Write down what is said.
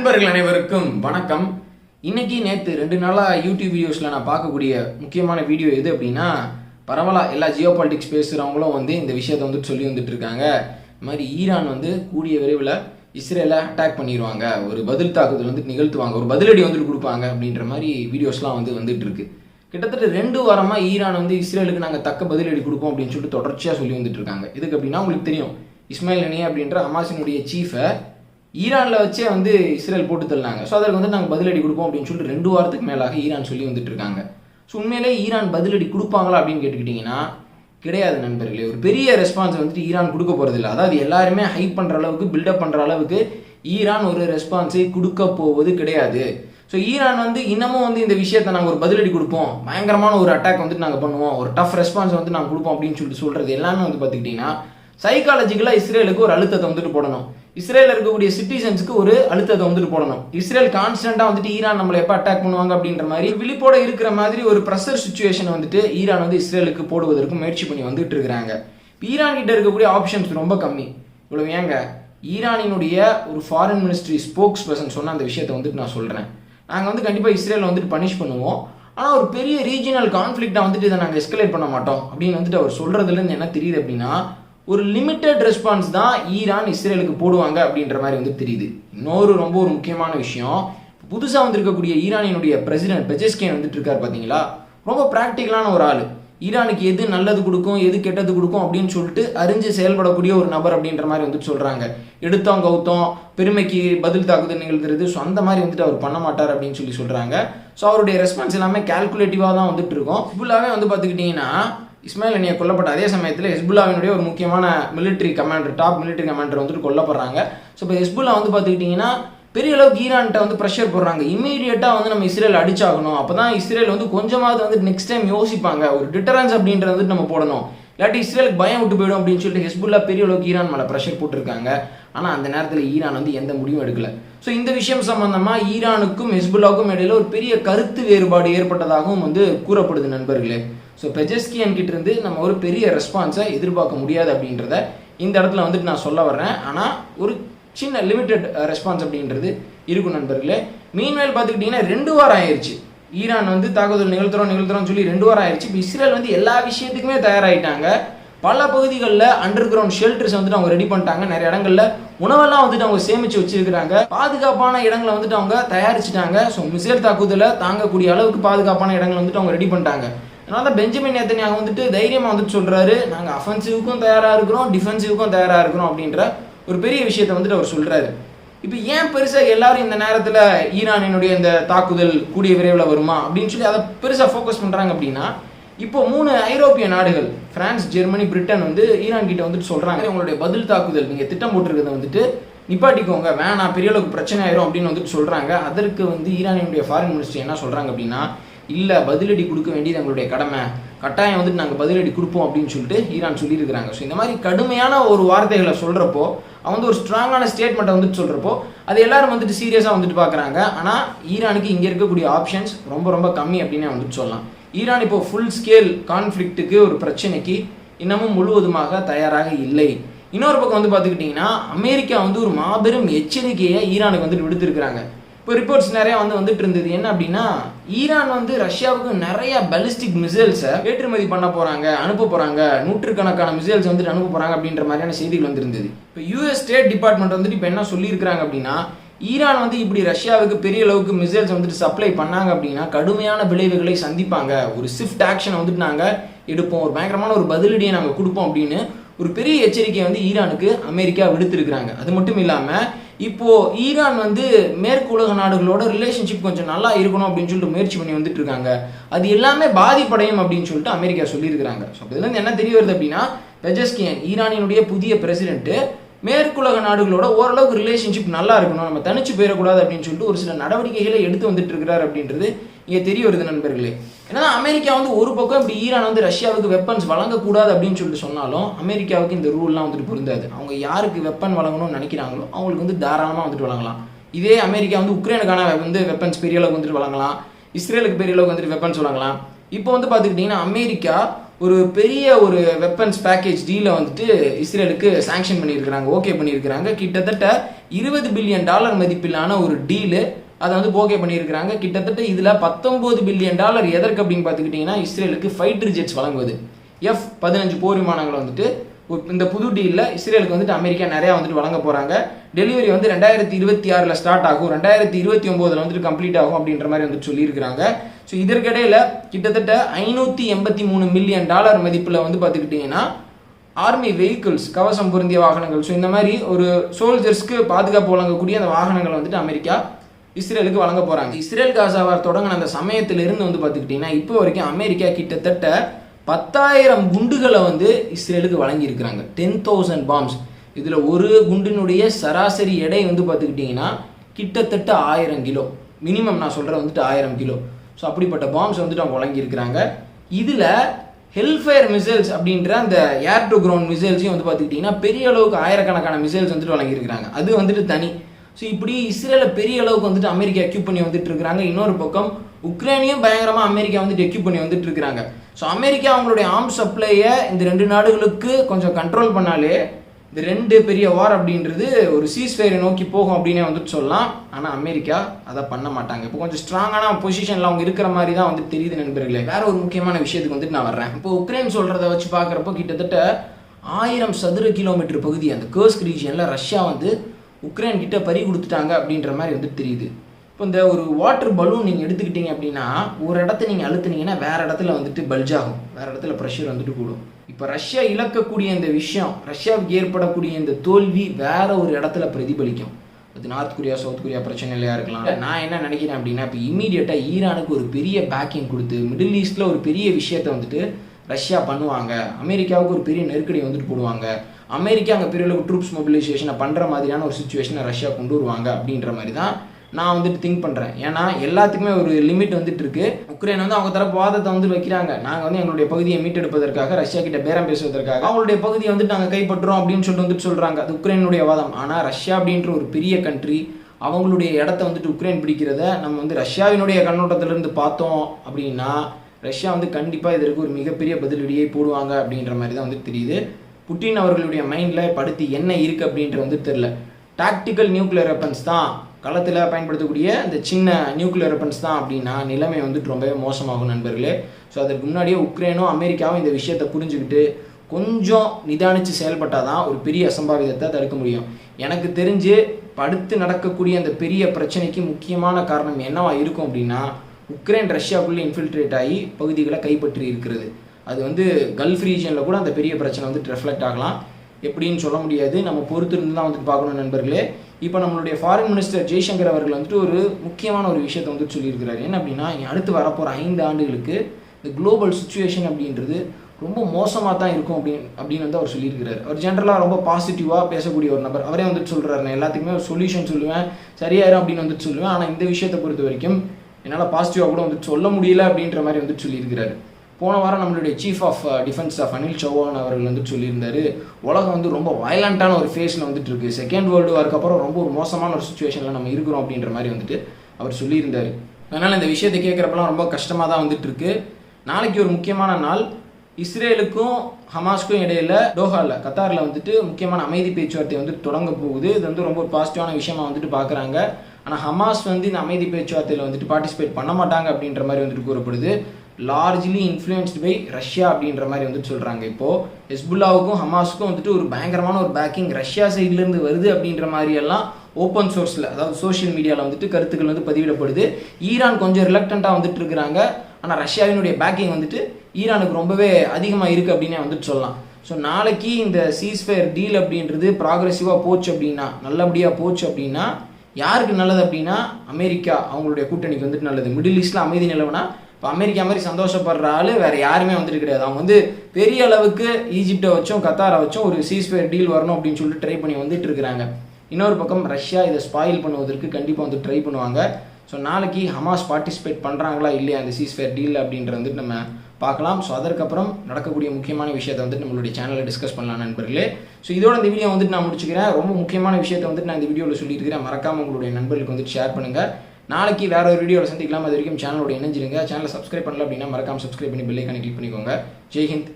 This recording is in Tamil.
நண்பர்கள் அனைவருக்கும் வணக்கம். இன்னைக்கு நேற்று ரெண்டு நாளாக யூடியூப் வீடியோஸில் நான் பார்க்கக்கூடிய முக்கியமான வீடியோ எது அப்படின்னா பரவாயில்ல எல்லா ஜியோ பாலிட்டிக்ஸ் பேசுகிறவங்களும் வந்து இந்த விஷயத்தை வந்துட்டு சொல்லி வந்துட்டு இருக்காங்க. இந்த மாதிரி ஈரான் வந்து கூடிய விரைவில் இஸ்ரேலை அட்டாக் பண்ணிடுவாங்க ஒரு பதில் தாக்குதல் வந்து நிகழ்த்துவாங்க. ஒரு பதிலடி வந்துட்டு கொடுப்பாங்க அப்படின்ற மாதிரி வீடியோஸ்லாம் வந்து வந்துட்டு இருக்கு. கிட்டத்தட்ட ரெண்டு வாரமாக ஈரான் வந்து இஸ்ரேலுக்கு நாங்கள் தக்க பதிலடி கொடுப்போம் அப்படின்னு சொல்லிட்டு தொடர்ச்சியாக சொல்லி வந்துட்டு இருக்காங்க. இதுக்கு அப்படின்னா உங்களுக்கு தெரியும். இஸ்மாயில் அனியா அப்படின்ற அமாசினுடைய சீஃபை ஈரானில் வச்சே வந்து இஸ்ரேல் போட்டு தள்ளினாங்க. ஸோ அதற்கு வந்து நாங்கள் பதிலடி கொடுப்போம் அப்படின்னு சொல்லிட்டு ரெண்டு வாரத்துக்கு மேலாக ஈரான் சொல்லி வந்துட்டு இருக்காங்க. ஸோ உண்மையிலே ஈரான் பதிலடி கொடுப்பாங்களா அப்படின்னு கேட்டுக்கிட்டிங்கன்னா கிடையாது நண்பர்களே. ஒரு பெரிய ரெஸ்பான்ஸ் வந்துட்டு ஈரான் கொடுக்க போகிறதில்ல அதாவது எல்லாருமே ஹைப் பண்ணுற அளவுக்கு பில்டப் பண்ணுற அளவுக்கு ஈரான் ஒரு ரெஸ்பான்ஸை கொடுக்க போவது கிடையாது. ஸோ ஈரான் வந்து இன்னமும் வந்து இந்த விஷயத்தை நாங்கள் ஒரு பதிலடி கொடுப்போம். பயங்கரமான ஒரு அட்டாக் வந்துட்டு நாங்கள் பண்ணுவோம். ஒரு டஃப் ரெஸ்பான்ஸ் வந்து நாங்கள் கொடுப்போம் அப்படின்னு சொல்லிட்டு சொல்கிறது எல்லாமே வந்து பார்த்துக்கிட்டிங்கன்னா சைக்காலஜிக்கலாக இஸ்ரேலுக்கு ஒரு அழுத்தத்தை வந்துட்டு போடணும். இஸ்ரேலில் இருக்கக்கூடிய சிட்டிசன்ஸ்க்கு ஒரு அழுத்தத்தை வந்துட்டு போடணும். இஸ்ரேல் கான்ஸ்டன்ட்டாக வந்துட்டு ஈரான் நம்மளை எப்போ அட்டாக் பண்ணுவாங்க அப்படின்ற மாதிரி விழிப்போட இருக்கிற மாதிரி ஒரு ப்ரெஷர் சுச்சுவேஷன் வந்துட்டு ஈரான் வந்து இஸ்ரேலுக்கு போடுவதற்கு முயற்சி பண்ணி வந்துட்டு இருக்கிறாங்க. ஈரான் கிட்ட இருக்கக்கூடிய ஆப்ஷன்ஸ் ரொம்ப கம்மி. இவ்வளவு ஏங்க? ஈரானினுடைய ஒரு ஃபாரின் மினிஸ்ட்ரி ஸ்போக்ஸ் பர்சன் சொன்ன அந்த விஷயத்தை வந்துட்டு நான் சொல்கிறேன் நாங்கள் வந்து கண்டிப்பாக இஸ்ரேல் வந்துட்டு பனிஷ் பண்ணுவோம். ஆனால் ஒரு பெரிய ரீஜினல் கான்ஃப்ளிக்டாக வந்துட்டு இதை நாங்கள் எஸ்கலேட் பண்ண மாட்டோம் அப்படின்னு வந்துட்டு அவர் சொல்கிறதுலேருந்து என்ன தெரியுது அப்படின்னா ஒரு லிமிட்டட் ரெஸ்பான்ஸ் தான் ஈரான் இஸ்ரேலுக்கு போடுவாங்க அப்படின்ற மாதிரி வந்து தெரியுது. இன்னொரு ரொம்ப ஒரு முக்கியமான விஷயம் புதுசாக வந்திருக்கக்கூடிய ஈரானினுடைய பிரசிடென்ட் பெஜஸ்கேன் வந்துட்டு இருக்கார் பார்த்தீங்களா ரொம்ப ப்ராக்டிக்கலான ஒரு ஆள். ஈரானுக்கு எது நல்லது கொடுக்கும் எது கெட்டது கொடுக்கும் அப்படின்னு சொல்லிட்டு அறிஞ்சு செயல்படக்கூடிய ஒரு நபர் அப்படின்ற மாதிரி வந்துட்டு சொல்கிறாங்க எடுத்தோம் கவுத்தோம் பெருமைக்கு பதில் தாக்குதல் நிகழ்த்துறது ஸோ அந்த மாதிரி வந்துட்டு அவர் பண்ண மாட்டார் அப்படின்னு சொல்லி சொல்கிறாங்க ஸோ அவருடைய ரெஸ்பான்ஸ் எல்லாமே கால்குலேட்டிவாக தான் வந்துட்டு இருக்கும். ஃபுல்லாகவே வந்து பார்த்துக்கிட்டிங்கன்னா இஸ்மாயில் அணியை கொல்லப்பட்ட அதே சமயத்தில் ஹெஸ்புல்லாவினுடைய ஒரு முக்கியமான military commander top military commander வந்துட்டு கொல்லப்படுறாங்க. ஸோ இப்போ ஹெஸ்புல்லா வந்து பார்த்துக்கிட்டிங்கன்னா பெரிய அளவுக்கு ஈரான்கிட்ட வந்து ப்ரெஷர் போடுறாங்க. இமீடியட்டாக வந்து நம்ம இஸ்ரேல் அடிச்சாகணும். அப்போ தான் இஸ்ரேல் வந்து கொஞ்சமாவது வந்து நெக்ஸ்ட் டைம் யோசிப்பாங்க. ஒரு டிட்டரன்ஸ் அப்படின்றது வந்துட்டு நம்ம போடணும். இல்லாட்டி இஸ்ரேலுக்கு பயம் விட்டு போயிடும் அப்படின்னு சொல்லிட்டு ஹெஸ்புல்லா பெரிய அளவுக்கு ஈரான் மேலே ப்ரெஷர் போட்டிருக்காங்க. ஆனால் அந்த நேரத்தில் ஈரான் வந்து எந்த முடிவும் எடுக்கல. ஸோ இந்த விஷயம் சம்பந்தமாக ஈரானுக்கும் ஹெஸ்புல்லாவுக்கும் இடையில ஒரு பெரிய கருத்து வேறுபாடு ஏற்பட்டதாகவும் வந்து கூறப்படுது நண்பர்களே. ஸோ பெஜஸ்கியன் என்கிட்ட இருந்து நம்ம ஒரு பெரிய ரெஸ்பான்ஸை எதிர்பார்க்க முடியாது அப்படின்றத இந்த இடத்துல வந்துட்டு நான் சொல்ல வர்றேன். ஆனால் ஒரு சின்ன லிமிட்டட் ரெஸ்பான்ஸ் அப்படின்றது இருக்கும் நண்பர்களே. மீன்வேல் பார்த்துக்கிட்டிங்கன்னா ரெண்டு வாரம் ஆயிடுச்சு ஈரான் வந்து தாக்குதல் நிகழ்த்துறோம் நிகழ்த்துறோம் சொல்லி ரெண்டு வாரம் ஆயிடுச்சு இப்போ இஸ்ரேல் வந்து எல்லா விஷயத்துக்குமே தயாராகிட்டாங்க பல பகுதிகளில் அண்டர் கிரவுண்ட் ஷெல்டர்ஸ் வந்துட்டு அவங்க ரெடி பண்ணிட்டாங்க. நிறைய இடங்களில் உணவெல்லாம் வந்துட்டு அவங்க சேமித்து வச்சிருக்கிறாங்க. பாதுகாப்பான இடங்களை வந்துட்டு அவங்க தயாரிச்சிட்டாங்க. ஸோ மிசைல் தாக்குதலை தாங்கக்கூடிய அளவுக்கு பாதுகாப்பான இடங்களை வந்துட்டு அவங்க ரெடி பண்ணிட்டாங்க. அதனால தான் பெஞ்சமின் நேத்தனியாக வந்துட்டு தைரியமாக வந்துட்டு சொல்கிறாரு நாங்கள் அஃபென்சிவ்க்கும் தயாராக இருக்கிறோம் டிஃபென்சிவ்க்கும் தயாராக இருக்கிறோம் அப்படின்ற ஒரு பெரிய விஷயத்தை வந்துட்டு அவர் சொல்கிறாரு இப்போ ஏன் பெருசாக எல்லாரும் இந்த நேரத்தில் ஈரானினுடைய இந்த தாக்குதல் கூடிய விரைவில் வருமா அப்படின்னு சொல்லி அதை பெருசாக ஃபோக்கஸ் பண்ணுறாங்க அப்படின்னா இப்போ மூணு ஐரோப்பிய நாடுகள் பிரான்ஸ் ஜெர்மனி பிரிட்டன் வந்து ஈரான் கிட்ட வந்துட்டு சொல்கிறாங்க உங்களுடைய பதில் தாக்குதல் நீங்கள் திட்டம் போட்டிருக்கிறத வந்துட்டு நிப்பாட்டிக்கோங்க வேணாம் பெரிய அளவுக்கு பிரச்சனை ஆயிரும் அப்படின்னு வந்துட்டு சொல்கிறாங்க அதற்கு வந்து ஈரானினுடைய ஃபாரின் மினிஸ்டர் என்ன சொல்கிறாங்க அப்படின்னா இல்லை பதிலடி கொடுக்க வேண்டியது எங்களுடைய கடமை. கட்டாயம் வந்துட்டு நாங்கள் பதிலடி கொடுப்போம் அப்படின்னு சொல்லிட்டு ஈரான் சொல்லியிருக்கிறாங்க. ஸோ இந்த மாதிரி கடுமையான ஒரு வார்த்தைகளை சொல்கிறப்போ அவன் வந்து ஒரு ஸ்ட்ராங்கான ஸ்டேட்மெண்ட்டை வந்துட்டு சொல்கிறப்போ அது எல்லாரும் வந்துட்டு சீரியஸாக வந்துட்டு பார்க்குறாங்க. ஆனால் ஈரானுக்கு இங்கே இருக்கக்கூடிய ஆப்ஷன்ஸ் ரொம்ப ரொம்ப கம்மி அப்படின்னு வந்துட்டு சொல்லலாம். ஈரான் இப்போ ஃபுல் ஸ்கேல் கான்ஃப்ளிக்ட்டுக்கு ஒரு பிரச்சனைக்கு இன்னமும் முழுவதுமாக தயாராக இல்லை. இன்னொரு பக்கம் வந்து பார்த்துக்கிட்டிங்கன்னா அமெரிக்கா வந்து ஒரு மாபெரும் எச்சரிக்கையை ஈரானுக்கு வந்துட்டு விடுத்திருக்கிறாங்க. இப்போ ரிப்போர்ட்ஸ் நிறைய வந்து வந்துட்டு இருந்தது. என்ன அப்படின்னா ஈரான் வந்து ரஷ்யாவுக்கு நிறைய பலிஸ்டிக் மிசைல்ஸை ஏற்றுமதி பண்ண போறாங்க அனுப்ப போறாங்க. நூற்றுக்கணக்கான மிசைல்ஸ் வந்துட்டு அனுப்ப போறாங்க அப்படின்ற மாதிரியான செய்திகள் வந்துருந்தது. இப்போ யூஎஸ் ஸ்டேட் டிபார்ட்மெண்ட் வந்துட்டு இப்போ என்ன சொல்லியிருக்கிறாங்க அப்படின்னா ஈரான் வந்து இப்படி ரஷ்யாவுக்கு பெரிய அளவுக்கு மிசைல்ஸ் வந்துட்டு சப்ளை பண்ணாங்க அப்படின்னா கடுமையான விளைவுகளை சந்திப்பாங்க. ஒரு ஸ்விஃப்ட் ஆக்ஷனை வந்துட்டு நாங்கள் எடுப்போம். ஒரு பயங்கரமான ஒரு பதிலடியை நாங்கள் கொடுப்போம் அப்படின்னு ஒரு பெரிய எச்சரிக்கையை வந்து ஈரானுக்கு அமெரிக்கா விடுத்திருக்கிறாங்க. அது மட்டும் இல்லாமல் இப்போ ஈரான் வந்து மேற்கு உலக நாடுகளோட ரிலேஷன்ஷிப் கொஞ்சம் நல்லா இருக்கணும் அப்படின்னு சொல்லிட்டு முயற்சி பண்ணி வந்துட்டு இருக்காங்க அது எல்லாமே பாதிப்படையும் அப்படின்னு சொல்லிட்டு அமெரிக்கா சொல்லியிருக்கிறாங்க. ஸோ இதுலேருந்து என்ன தெரிய வருது அப்படின்னா பெஜஸ்கியன் ஈரானினுடைய புதிய பிரசிடென்ட் மேற்குலக நாடுகளோட ஓரளவுக்கு ரிலேஷன்ஷிப் நல்லா இருக்கணும். நம்ம தனிச்சு போயிடக்கூடாது அப்படின்னு சொல்லிட்டு ஒரு சில நடவடிக்கைகளை எடுத்து வந்துட்டு இருக்கிறார் அப்படின்றது இங்கே தெரிய வருது நண்பர்களே. ஏன்னா அமெரிக்கா வந்து ஒரு பக்கம் இப்படி ஈரான் வந்து ரஷ்யாவுக்கு வெப்பன்ஸ் வழங்கக்கூடாது அப்படின்னு சொல்லிட்டு சொன்னாலும் அமெரிக்காவுக்கு இந்த ரூல்லாம் வந்துட்டு பொருந்தாது. அவங்க யாருக்கு வெப்பன் வழங்கணும்னு நினைக்கிறாங்களோ அவங்களுக்கு வந்து தாராளமாக வந்துட்டு வழங்கலாம். இதே அமெரிக்கா வந்து உக்ரைனுக்கான வந்து வெப்பன்ஸ் பெரிய அளவுக்கு வந்துட்டு வழங்கலாம். இஸ்ரேலுக்கு பெரிய அளவுக்கு வந்துட்டு வெப்பன்ஸ் வழங்கலாம். இப்போ வந்து பார்த்துக்கிட்டிங்கன்னா அமெரிக்கா ஒரு பெரிய ஒரு வெப்பன்ஸ் பேக்கேஜ் டீலை வந்துட்டு இஸ்ரேலுக்கு சாங்ஷன் பண்ணியிருக்கிறாங்க ஓகே பண்ணியிருக்கிறாங்க. கிட்டத்தட்ட இருபது பில்லியன் டாலர் மதிப்பிலான ஒரு டீலு அதை வந்து போகே பண்ணியிருக்கிறாங்க. கிட்டத்தட்ட இதில் பத்தொம்போது பில்லியன் டாலர் எதற்கு அப்படின்னு பார்த்துக்கிட்டிங்கன்னா இஸ்ரேலுக்கு ஃபைட்டர் ஜெட்ஸ் வழங்குவது. எஃப் பதினஞ்சு போர் விமானங்களை வந்துட்டு இந்த புது டீலில் இஸ்ரேலுக்கு வந்துட்டு அமெரிக்கா நிறையா வந்துட்டு வழங்க போகிறாங்க டெலிவரி வந்து ரெண்டாயிரத்தி இருபத்தி ஆறில் ஸ்டார்ட் ஆகும். ரெண்டாயிரத்தி இருபத்தி ஒம்போதில் வந்துட்டு கம்ப்ளீட் ஆகும் அப்படின்ற மாதிரி வந்துட்டு சொல்லியிருக்கிறாங்க. ஸோ இதற்கிடையில் கிட்டத்தட்ட ஐநூற்றி எண்பத்தி மூணு மில்லியன் டாலர் மதிப்பில் வந்து பார்த்துக்கிட்டிங்கன்னா ஆர்மி வெஹிக்கிள்ஸ் கவசம் பொருந்திய வாகனங்கள். ஸோ இந்த மாதிரி ஒரு சோல்ஜர்ஸ்க்கு பாதுகாப்பு வழங்கக்கூடிய அந்த வாகனங்களை வந்துட்டு அமெரிக்கா இஸ்ரேலுக்கு வழங்க போகிறாங்க இஸ்ரேல் காசாவார் தொடங்கின அந்த சமயத்திலிருந்து வந்து பார்த்துக்கிட்டிங்கன்னா இப்போ வரைக்கும் அமெரிக்கா கிட்டத்தட்ட பத்தாயிரம் குண்டுகளை வந்து இஸ்ரேலுக்கு வழங்கியிருக்கிறாங்க. Ten thousand bombs. இதில் ஒரு குண்டினுடைய சராசரி எடை வந்து பார்த்துக்கிட்டிங்கன்னா கிட்டத்தட்ட ஆயிரம் கிலோ. மினிமம் நான் சொல்கிறேன் வந்துட்டு ஆயிரம் கிலோ. ஸோ அப்படிப்பட்ட பாம்ஸ் வந்துட்டு அவங்க வழங்கியிருக்கிறாங்க. இதில் ஹெல்ஃபயர் மிசைல்ஸ் அப்படின்ற அந்த ஏர் டு கிரவுண்ட் மிசைல்ஸையும் வந்து பார்த்துக்கிட்டிங்கன்னா பெரிய அளவுக்கு ஆயிரக்கணக்கான மிசைல்ஸ் வந்துட்டு வழங்கியிருக்கிறாங்க. அது வந்துட்டு தனி. ஸோ இப்படி இஸ்ரேலை பெரிய அளவுக்கு வந்துட்டு அமெரிக்கா எக்யூப் பண்ணி வந்துட்டு இருக்கிறாங்க. இன்னொரு பக்கம் உக்ரைனையும் பயங்கரமாக அமெரிக்கா வந்துட்டு எக்யூப் பண்ணி வந்துட்டு இருக்கிறாங்க. ஸோ அமெரிக்கா அவங்களுடைய ஆர்ம் சப்ளையை இந்த ரெண்டு நாடுகளுக்கு கொஞ்சம் கண்ட்ரோல் பண்ணாலே இந்த ரெண்டு பெரிய வார் அப்படின்றது ஒரு சீஸ்ஃபயரை நோக்கி போகும் அப்படின்னே வந்துட்டு சொல்லலாம். ஆனால் அமெரிக்கா அதை பண்ண மாட்டாங்க. இப்போ கொஞ்சம் ஸ்ட்ராங்கான பொசிஷனில் அவங்க இருக்கிற மாதிரி தான் வந்து தெரியுது நண்பர்களே. வேற ஒரு முக்கியமான விஷயத்துக்கு வந்துட்டு நான் வர்றேன். இப்போ உக்ரைன் சொல்கிறத வச்சு பார்க்குறப்போ கிட்டத்தட்ட ஆயிரம் சதுர கிலோமீட்டர் பகுதி அந்த கேர்ஸ்க் ரீஜியனில் ரஷ்யா வந்து உக்ரைன் கிட்ட பறி கொடுத்துட்டாங்க அப்படின்ற மாதிரி வந்து தெரியுது. இப்போ இந்த ஒரு வாட்டர் பலூன் நீங்கள் எடுத்துக்கிட்டீங்க அப்படின்னா ஒரு இடத்த நீங்கள் அழுத்துனீங்கன்னா வேற இடத்துல வந்துட்டு பல்ஜ் ஆகும். வேற இடத்துல ப்ரெஷர் வந்துட்டு கூடும். இப்போ ரஷ்யா இழக்கக்கூடிய இந்த விஷயம் ரஷ்யாவுக்கு ஏற்படக்கூடிய இந்த தோல்வி வேற ஒரு இடத்துல பிரதிபலிக்கும். அது நார்த் கொரியா சவுத் கொரியா பிரச்சனையிலையா இருக்கலாம். நான் என்ன நினைக்கிறேன் அப்படின்னா இப்போ இம்மீடியட்டாக ஈரானுக்கு ஒரு பெரிய பேக்கிங் கொடுத்து மிடில் ஈஸ்டில் ஒரு பெரிய விஷயத்தை வந்துட்டு ரஷ்யா பண்ணுவாங்க. அமெரிக்காவுக்கு ஒரு பெரிய நெருக்கடி வந்துட்டு போடுவாங்க. அமெரிக்கா அங்கே பெரிய அளவுக்கு ட்ரூப்ஸ் மொபிலைசேஷனை பண்ணுற மாதிரியான ஒரு சுச்சுவேஷனை ரஷ்யா கொண்டு வருவாங்க அப்படின்ற மாதிரி தான் நான் வந்துட்டு திங்க் பண்ணுறேன் ஏன்னா எல்லாத்துக்குமே ஒரு லிமிட் வந்துட்டு இருக்கு. உக்ரைன் வந்து அவங்க தரப்பு வாதத்தை வந்து வைக்கிறாங்க. நாங்கள் வந்து எங்களுடைய பகுதியை மீட்டெடுப்பதற்காக ரஷ்யா கிட்ட பேரம் பேசுவதற்காக அவங்களுடைய பகுதியை வந்துட்டு நாங்கள் கைப்பற்றுறோம் அப்படின்னு சொல்லிட்டு வந்துட்டு சொல்கிறாங்க அது உக்ரைனுடைய வாதம். ஆனால் ரஷ்யா அப்படின்ற ஒரு பெரிய கண்ட்ரி அவங்களுடைய இடத்த வந்துட்டு உக்ரைன் பிடிக்கிறத நம்ம வந்து ரஷ்யாவினுடைய கண்ணோட்டத்திலிருந்து பார்த்தோம் அப்படின்னா ரஷ்யா வந்து கண்டிப்பாக இதற்கு ஒரு மிகப்பெரிய பதிலடியை போடுவாங்க அப்படின்ற மாதிரி தான் வந்து தெரியுது. புட்டின் அவர்களுடைய மைண்டில் படுத்தி என்ன இருக்குது அப்படின்றது வந்து தெரில டாக்டிக்கல் நியூக்ளியர் வெப்பன்ஸ் தான் களத்தில் பயன்படுத்தக்கூடிய அந்த சின்ன நியூக்ளியர் வெப்பன்ஸ் தான் அப்படின்னா நிலைமை வந்துட்டு ரொம்பவே மோசமாகும் நண்பர்களே. ஸோ அதற்கு முன்னாடியே உக்ரைனும் அமெரிக்காவும் இந்த விஷயத்தை புரிஞ்சுக்கிட்டு கொஞ்சம் நிதானித்து செயல்பட்டால் தான் ஒரு பெரிய அசம்பாவிதத்தை தடுக்க முடியும். எனக்கு தெரிஞ்சு படுத்து நடக்கக்கூடிய அந்த பெரிய பிரச்சனைக்கு முக்கியமான காரணம் என்னவா இருக்கும் அப்படின்னா உக்ரைன் ரஷ்யாவுக்குள்ளே இன்ஃபில்ட்ரேட் ஆகி பகுதிகளை கைப்பற்றி இருக்கிறது. அது வந்து கல்ஃப் ரீஜனில் கூட அந்த பெரிய பிரச்சனை வந்துட்டு ரெஃப்ளெக்ட் ஆகலாம். எப்படின்னு சொல்ல முடியாது. நம்ம பொறுத்து இருந்து தான் வந்துட்டு பார்க்கணும் நண்பர்களே. இப்போ நம்மளுடைய ஃபாரின் மினிஸ்டர் ஜெய்சங்கர் அவர்கள் வந்துட்டு ஒரு முக்கியமான ஒரு விஷயத்தை வந்துட்டு சொல்லியிருக்கிறாரு. என்ன அப்படின்னா அடுத்து வரப்போகிற ஐந்து ஆண்டுகளுக்கு இந்த குளோபல் சுச்சுவேஷன் அப்படின்றது ரொம்ப மோசமாக தான் இருக்கும் அப்படின்னு அப்படின்னு வந்து அவர் சொல்லியிருக்கிறார். அவர் ஜென்ரலாக ரொம்ப பாசிட்டிவாக பேசக்கூடிய ஒரு நபர். அவரே வந்துட்டு சொல்கிறாரு நான் எல்லாத்துக்குமே ஒரு சொல்யூஷன் சொல்லுவேன். சரியாயிரும் அப்படின்னு வந்துட்டு சொல்லுவேன். ஆனால் இந்த விஷயத்தை பொறுத்த வரைக்கும் என்னால் பாசிட்டிவாக கூட வந்துட்டு சொல்ல முடியல அப்படின்ற மாதிரி வந்துட்டு சொல்லியிருக்கிறாரு. போன வாரம் நம்மளுடைய chief of defence of Anil Chauhan அவர்கள் வந்து சொல்லியிருந்தாரு உலகம் வந்து ரொம்ப வயலண்ட்டான ஒரு ஃபேஸில் வந்துட்டு இருக்கு. செகண்ட் வேர்ல்டு வார்க்கு அப்புறம் ரொம்ப ஒரு மோசமான ஒரு சுச்சுவேஷனில் நம்ம இருக்கிறோம் அப்படின்ற மாதிரி வந்துட்டு அவர் சொல்லியிருந்தார். அதனால் இந்த விஷயத்தை கேட்குறப்பெல்லாம் ரொம்ப கஷ்டமாக தான் வந்துட்டு இருக்கு. நாளைக்கு ஒரு முக்கியமான நாள். இஸ்ரேலுக்கும் ஹமாஸ்க்கும் இடையில டோஹாவில் கத்தாரில் வந்துட்டு முக்கியமான அமைதி பேச்சுவார்த்தை வந்து தொடங்க போகுது. இது வந்து ரொம்ப ஒரு பாசிட்டிவான விஷயமா வந்துட்டு பார்க்குறாங்க ஆனால் ஹமாஸ் வந்து இந்த அமைதி பேச்சுவார்த்தையில் வந்துட்டு பார்ட்டிசிபேட் பண்ண மாட்டாங்க அப்படின்ற மாதிரி வந்துட்டு கூறப்படுது. லார்ஜ்லி இன்ஃப்ளூயன்ஸ்டு பை ரஷ்யா அப்படின்ற மாதிரி வந்துட்டு சொல்கிறாங்க இப்போது ஹெஸ்புல்லாவுக்கும் ஹமாஸுக்கும் வந்துட்டு ஒரு பயங்கரமான ஒரு பேக்கிங் ரஷ்யா சைட்லேருந்து வருது அப்படின்ற மாதிரியெல்லாம் ஓப்பன் சோர்ஸில் அதாவது சோஷியல் மீடியாவில் வந்துட்டு கருத்துக்கள் வந்து பதிவிடப்படுது. ஈரான் கொஞ்சம் ரிலக்டண்ட்டாக வந்துட்டு இருக்கிறாங்க. ஆனால் ரஷ்யாவினுடைய பேக்கிங் வந்துட்டு ஈரானுக்கு ரொம்பவே அதிகமாக இருக்குது அப்படின்னே வந்துட்டு சொல்லலாம். ஸோ நாளைக்கு இந்த சீஸ்ஃபயர் டீல் அப்படின்றது ப்ராக்ரெசிவாக போச்சு அப்படின்னா நல்லபடியாக போச்சு அப்படின்னா யாருக்கு நல்லது அப்படின்னா அமெரிக்கா அவங்களுடைய கூட்டணிக்கு வந்துட்டு நல்லது. மிடில் ஈஸ்டில் அமைதி நிலவுனா இப்போ அமெரிக்கா மாதிரி சந்தோஷப்படுற ஆள் வேறு யாருமே வந்துட்டு கிடையாது. அவங்க வந்து பெரிய அளவுக்கு ஈஜிப்டை வச்சும் கத்தாரை வச்சும் ஒரு சீஸ்ஃபேர் டீல் வரணும் அப்படின்னு சொல்லிட்டு ட்ரை பண்ணி வந்துட்டு இருக்கிறாங்க. இன்னொரு பக்கம் ரஷ்யா இதை ஸ்பாயில் பண்ணுவதற்கு கண்டிப்பாக வந்து ட்ரை பண்ணுவாங்க. ஸோ நாளைக்கு ஹமாஸ் பார்ட்டிசிபேட் பண்ணுறாங்களா இல்லையா அந்த சீஸ்ஃபேர் டீல் அப்படின்றது வந்துட்டு நம்ம பார்க்கலாம். ஸோ அதற்கப்புறம் நடக்கக்கூடிய முக்கியமான விஷயத்தை வந்துட்டு நம்மளுடைய சேனலில் டிஸ்கஸ் பண்ணலாம் நண்பர்களே. ஸோ இதோட இந்த வீடியோ வந்துட்டு நான் முடிச்சுக்கிறேன். ரொம்ப முக்கியமான விஷயத்தை வந்துட்டு நான் இந்த வீடியோவில் சொல்லியிருக்கிறேன் மறக்காமல் உங்களுடைய நண்பர்களுக்கு வந்துட்டு ஷேர் பண்ணுங்கள் நாளைக்கு வேற ஒரு வீடியோவில் சந்திக்கலாம். அது வரைக்கும் சேனலோட இணைஞ்சிருங்க. சேனலை சப்ஸ்கிரைப் பண்ணல அப்படின்னா மறக்காம சப்ஸ்கிரைப் பண்ணி பெல்லைக்கான கிளிக் பண்ணிக்கோங்க. ஜெய்ஹிந்த்